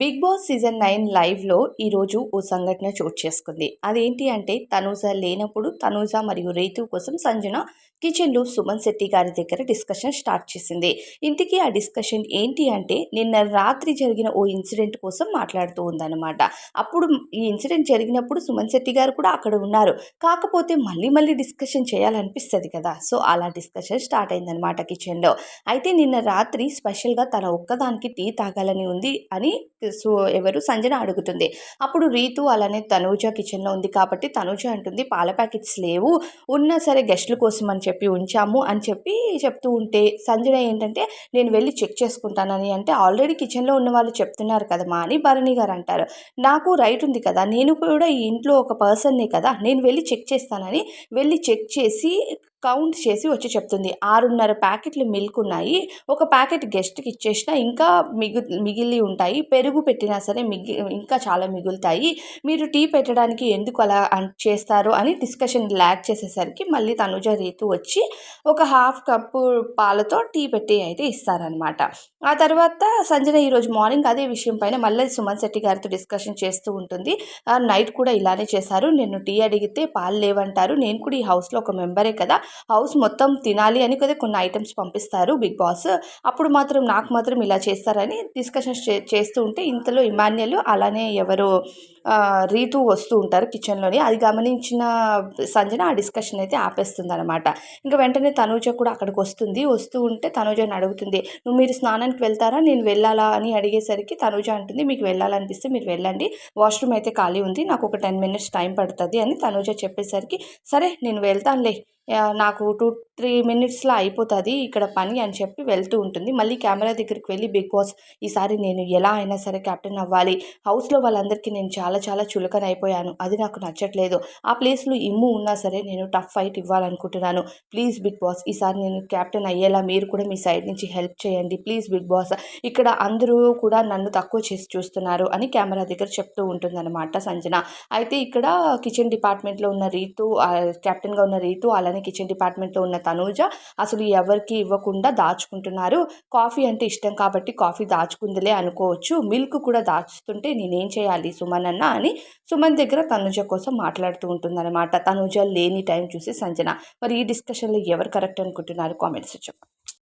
Big boss season nine లైవ్లో ఈరోజు ఓ సంఘటన చోటు చేసుకుంది. అదేంటి అంటే తనూజ లేనప్పుడు తనూజ మరియు రైతు కోసం సంజన కిచెన్లో సుమన్ శెట్టి గారి దగ్గర డిస్కషన్ స్టార్ట్ చేసింది. ఇంటికి ఆ డిస్కషన్ ఏంటి అంటే నిన్న రాత్రి జరిగిన ఓ ఇన్సిడెంట్ కోసం మాట్లాడుతూ ఉందన్నమాట. అప్పుడు ఈ ఇన్సిడెంట్ జరిగినప్పుడు సుమన్ శెట్టి గారు కూడా అక్కడ ఉన్నారు. కాకపోతే మళ్ళీ మళ్ళీ డిస్కషన్ చేయాలనిపిస్తుంది కదా. సో అలా డిస్కషన్ స్టార్ట్ అయిందనమాట కిచెన్లో. అయితే నిన్న రాత్రి స్పెషల్గా తన ఒక్కదానికి టీ తాగాలని ఉంది అని ఎవరు సంజన అడుగుతుంది. అప్పుడు రీతు అలానే తనూజ కిచెన్లో ఉంది కాబట్టి తనూజ అంటుంది పాల ప్యాకెట్స్ లేవు ఉన్నా సరే గెస్టుల కోసం అని చెప్పి ఉంచాము అని చెప్పి చెప్తూ ఉంటే సంజన ఏంటంటే నేను వెళ్ళి చెక్ చేసుకుంటానని అంటే ఆల్రెడీ కిచెన్లో ఉన్న వాళ్ళు చెప్తున్నారు కదమా అని భరణి గారు అంటారు. నాకు రైట్ ఉంది కదా నేను కూడా ఈ ఇంట్లో ఒక పర్సన్నే కదా నేను వెళ్ళి చెక్ చేస్తానని వెళ్ళి చెక్ చేసి కౌంట్ చేసి వచ్చి చెప్తుంది. ఆరున్నర ప్యాకెట్లు మిల్క్ ఉన్నాయి ఒక ప్యాకెట్ గెస్ట్కి ఇచ్చేసిన ఇంకా మిగు మిగిలి ఉంటాయి. పెరుగు పెట్టినా సరే మిగి ఇంకా చాలా మిగులుతాయి. మీరు టీ పెట్టడానికి ఎందుకు అలా చేస్తారు అని డిస్కషన్ ల్యాక్ చేసేసరికి మళ్ళీ తనుజ రీతు వచ్చి ఒక హాఫ్ కప్పు పాలతో టీ పెట్టి అయితే ఇస్తారనమాట ఆ తర్వాత సంజన ఈరోజు మార్నింగ్ అదే విషయం పైన మళ్ళీ సుమన్ శెట్టి గారితో డిస్కషన్ చేస్తూ ఉంటుంది. నైట్ కూడా ఇలానే చేశారు. నేను టీ అడిగితే పాలు లేవంటారు. నేను కూడా ఈ హౌస్లో ఒక మెంబరే కదా. హౌస్ మొత్తం తినాలి అని కదా కొన్ని ఐటమ్స్ పంపిస్తారు బిగ్ బాస్. అప్పుడు మాత్రం నాకు మాత్రం ఇలా చేస్తారని డిస్కషన్స్ చేస్తూ ఉంటే ఇంతలో ఇమాన్యుల్ అలానే ఎవరు రీతు వస్తూ ఉంటారు కిచెన్లోని. అది గమనించిన సంజన ఆ డిస్కషన్ అయితే ఆపేస్తుంది అనమాట ఇంకా వెంటనే తనూజ కూడా అక్కడికి వస్తుంది. వస్తూ ఉంటే తనూజని అడుగుతుంది నువ్వు మీరు స్నానానికి వెళ్తారా? నేను వెళ్ళాలా? అని అడిగేసరికి తనూజ అంటుంది మీకు వెళ్ళాలనిపిస్తే మీరు వెళ్ళండి. వాష్రూమ్ అయితే ఖాళీ ఉంది. నాకు ఒక టెన్ మినిట్స్ టైం పడుతుంది అని తనూజ చెప్పేసరికి సరే నేను వెళ్తానులే. నాకు టూ త్రీ మినిట్స్లో అయిపోతుంది ఇక్కడ పని అని చెప్పి వెళ్తూ ఉంటుంది. మళ్ళీ కెమెరా దగ్గరికి వెళ్ళి బిగ్ బాస్ ఈసారి నేను ఎలా అయినా సరే కెప్టెన్ అవ్వాలి. హౌస్లో వాళ్ళందరికీ నేను చాలా చాలా చులకన అయిపోయాను. అది నాకు నచ్చట్లేదు. ఆ ప్లేస్లో ఇమ్ము ఉన్నా సరే నేను టఫ్ ఫైట్ ఇవ్వాలనుకుంటున్నాను. ప్లీజ్ బిగ్ బాస్ ఈసారి నేను కెప్టెన్ అయ్యేలా మీరు కూడా మీ సైడ్ నుంచి హెల్ప్ చేయండి. ప్లీజ్ బిగ్ బాస్ ఇక్కడ అందరూ కూడా నన్ను తక్కువ చేసి చూస్తున్నారు అని కెమెరా దగ్గర చెప్తూ ఉంటుందన్నమాట సంజన. అయితే ఇక్కడ కిచెన్ డిపార్ట్మెంట్లో ఉన్న రీతు కెప్టెన్గా ఉన్న రీతు అలానే కిచెన్ డిపార్ట్మెంట్లో ఉన్న తనూజ అసలు ఎవరికి ఇవ్వకుండా దాచుకుంటున్నారు. కాఫీ అంటే ఇష్టం కాబట్టి కాఫీ దాచుకుందిలే అనుకోవచ్చు. మిల్క్ కూడా దాచుతుంటే నేనేం చేయాలి సుమన్ అన్న అని సుమన్ దగ్గర తనుజ కోసం మాట్లాడుతూ ఉంటుందన్నమాట. తనుజ లేని టైం చూసి సంజన. మరి ఈ డిస్కషన్లో ఎవరు కరెక్ట్ అనుకుంటున్నారు? కామెంట్స్ చెప్పండి